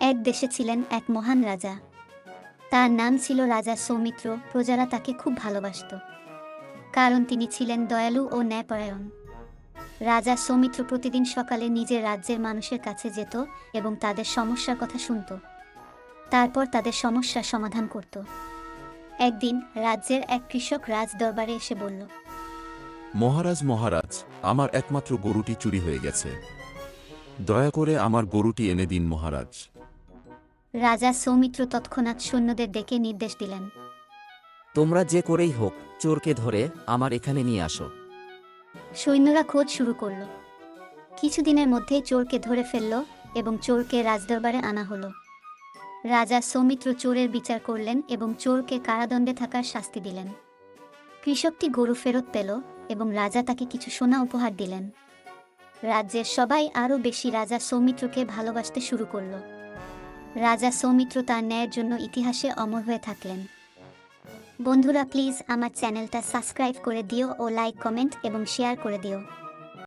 এক দেশে ছিলেন এক মহান রাজা। তার নাম ছিল রাজা সৌমিত্র, প্রজারা তাকে খুব ভালোবাসত। কারণ তিনি ছিলেন দয়ালু ও ন্যায়পরায়ণ। রাজা সৌমিত্র প্রতিদিন সকালে নিজের রাজ্যের মানুষের কাছে যেত এবং তাদের সমস্যার কথা শুনত। তারপর তাদের সমস্যার সমাধান করত। একদিন রাজ্যের এক কৃষক রাজ দরবারে এসে বলল, মহারাজ মহারাজ, আমার একমাত্র গরুটি চুরি হয়ে গেছে। দয়া করে আমার গরুটি এনে দিন, মহারাজ। রাজা সৌমিত্র তৎক্ষণাৎ সৈন্যদের ডেকে নির্দেশ দিলেন। তোমরা যে করেই হোক চোরকে ধরে আমার এখানে নিয়ে আসো। সৈন্যরা খোঁজ শুরু করল। কিছুদিনের মধ্যেই চোরকে ধরে ফেলল এবং চোরকে রাজদরবারে আনা হলো। রাজা সৌমিত্র চোরের বিচার করলেন এবং চোরকে কারাদণ্ডে থাকার শাস্তি দিলেন। কৃষকটি গরু ফেরত পেল এবং রাজা তাকে কিছু সোনা উপহার দিলেন। রাজ্যের সবাই আরও বেশি রাজা সৌমিত্রকে ভালোবাসতে শুরু করল। রাজা সৌমিত্র তার ন্যায়ের জন্য ইতিহাসে অমর হয়ে থাকলেন। বন্ধুরা প্লিজ আমার চ্যানেলটা সাবস্ক্রাইব করে দিও ও লাইক কমেন্ট এবং শেয়ার করে দিও।